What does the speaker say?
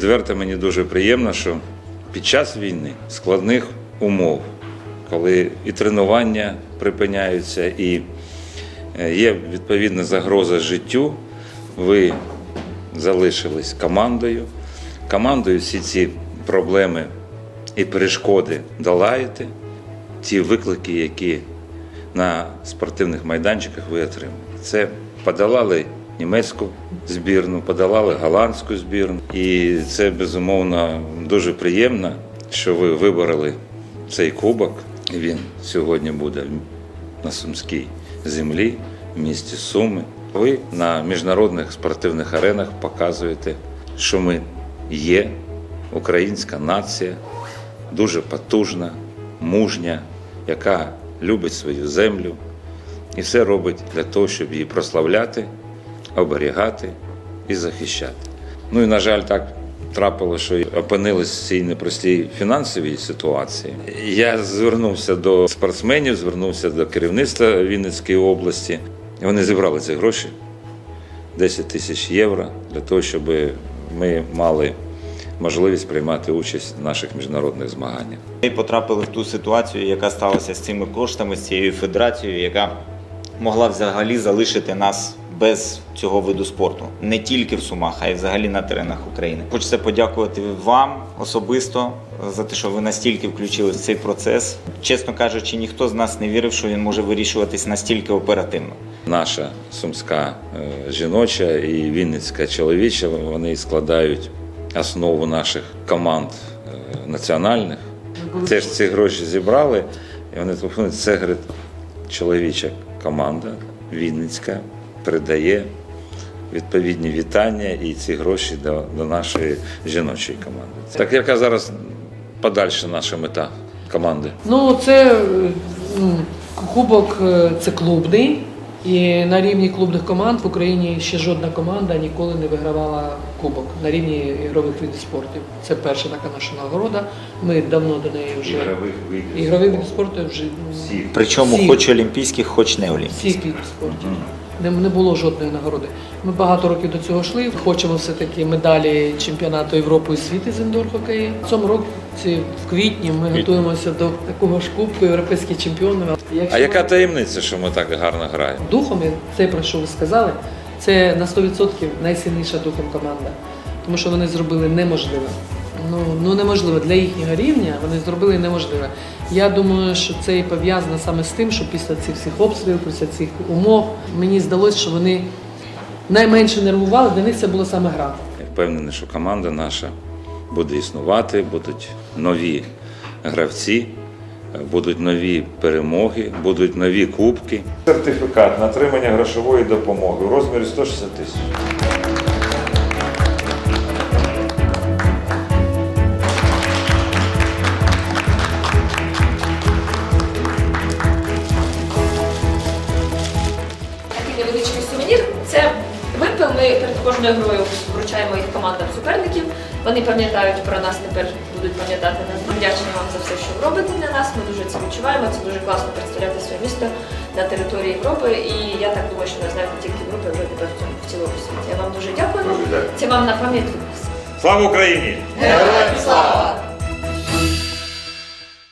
відверто мені дуже приємно, що під час війни складних умов, коли і тренування припиняються, і е, є відповідна загроза життю, ви залишились командою. Командою всі ці проблеми і перешкоди долаєте, ті виклики, які на спортивних майданчиках ви отримали. Це подолали німецьку збірну, подолали голландську збірну. І це безумовно дуже приємно, що ви вибороли цей кубок. Він сьогодні буде на Сумській землі, в місті Суми. Ви на міжнародних спортивних аренах показуєте, що ми є українська нація, дуже потужна, мужня, яка любить свою землю і все робить для того, щоб її прославляти, оберігати і захищати. Ну і на жаль, так трапилося, що опинились в цій непростій фінансовій ситуації. Я звернувся до спортсменів, звернувся до керівництва Вінницької області. Вони зібрали ці гроші 10 тисяч євро для того, щоб ми мали можливість приймати участь в наших міжнародних змаганнях. Ми потрапили в ту ситуацію, яка сталася з цими коштами, з цією федерацією, яка могла взагалі залишити нас без цього виду спорту не тільки в Сумах, а й взагалі на теренах України. Хочеться подякувати вам особисто за те, що ви настільки включили в цей процес. Чесно кажучи, ніхто з нас не вірив, що він може вирішуватись настільки оперативно. Наша сумська е, жіноча і вінницька чоловіча вони складають основу наших команд е, національних. Теж ці гроші зібрали, і вони телефонують, це говорить, чоловіча команда Вінницька передає відповідні вітання і ці гроші до, до нашої жіночої команди. Так яка зараз подальша наша мета команди? Ну, це ну, кубок е, це клубний. І на рівні клубних команд в Україні ще жодна команда ніколи не вигравала кубок на рівні ігрових видів спорту. Це перша така наша нагорода. Ми давно до неї вже ігровий вид спорту вже ну, Всі. Причому, Всі. хоч олімпійських, хоч не олімпійських. всіх видів спорту. Не, не було жодної нагороди. Ми багато років до цього йшли. Хочемо все-таки медалі чемпіонату Європи і світу з індор хокею. В цьому році, в квітні, ми готуємося до такого ж кубку європейських чемпіонів. Якщо А яка таємниця, що ми так гарно граємо? духом, це про що ви сказали, це на 100% найсильніша духом команда, тому що вони зробили неможливе. Ну, ну неможливо для їхнього рівня. Вони зробили неможливе. Я думаю, що це і пов'язано саме з тим, що після цих всіх обстрілів, після цих умов, мені здалося, що вони найменше нервували. Для них це було саме гра. Я впевнений, що команда наша буде існувати, будуть нові гравці, будуть нові перемоги, будуть нові кубки. Сертифікат на отримання грошової допомоги у розмірі 160 тисяч. Перед кожною грою вручаємо їх командам суперників. Вони пам'ятають про нас, тепер будуть пам'ятати нас. Ми Вдячні вам за все, що ви робите для нас. Ми дуже це відчуваємо. Це дуже класно представляти своє місто на території Європи. І я так думаю, що не знають тільки Європи, Європі, тепер в цілому світі. Я вам дуже дякую. Дуже дякую. Це вам на пам'ять. Слава Україні! Героям слава!